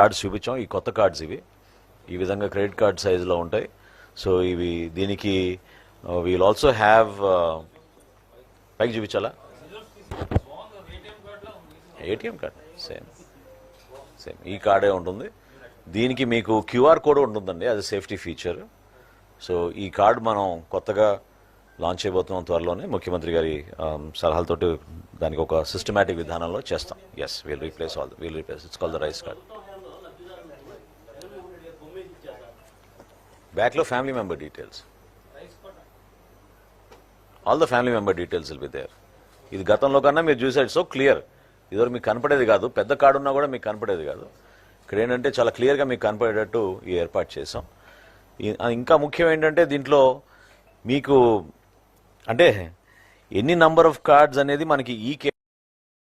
Cards చూపించాం. ఈ కొత్త కార్డ్స్ ఇవి. ఈ విధంగా క్రెడిట్ కార్డ్ సైజులో ఉంటాయి. సో ఇవి దీనికి వీల్ ఆల్సో హ్యావ్ పైకి చూపించాలా? ఏటీఎం కార్డ్ సేమ్ సేమ్ ఈ కార్డే ఉంటుంది. దీనికి మీకు క్యూఆర్ కోడ్ ఉంటుందండి. అది సేఫ్టీ ఫీచర్. సో ఈ కార్డ్ మనం కొత్తగా లాంచ్ చేయబోతున్నాం త్వరలోనే. ముఖ్యమంత్రి గారి um, సలహాలతోటి దానికి ఒక సిస్టమేటిక్ విధానంలో చేస్తాం. Yes we'll replace all we'll replace it's call the rice card బ్యాక్లో family member details all the family member details will be there ఇది గతంలో కన్నా మీరు చూసారు సో క్లియర్ ఇదివరకు మీకు కనపడేది కాదు. పెద్ద కార్డు ఉన్నా కూడా మీకు కనపడేది కాదు. ఇక్కడ ఏంటంటే చాలా క్లియర్గా మీకు కనపడేటట్టు ఈ ఏర్పాటు చేసాం ఇంకా ముఖ్యం ఏంటంటే దీంట్లో మీకు అంటే ఎన్ని నంబర్ ఆఫ్ కార్డ్స్ అనేది మనకి ఈ కే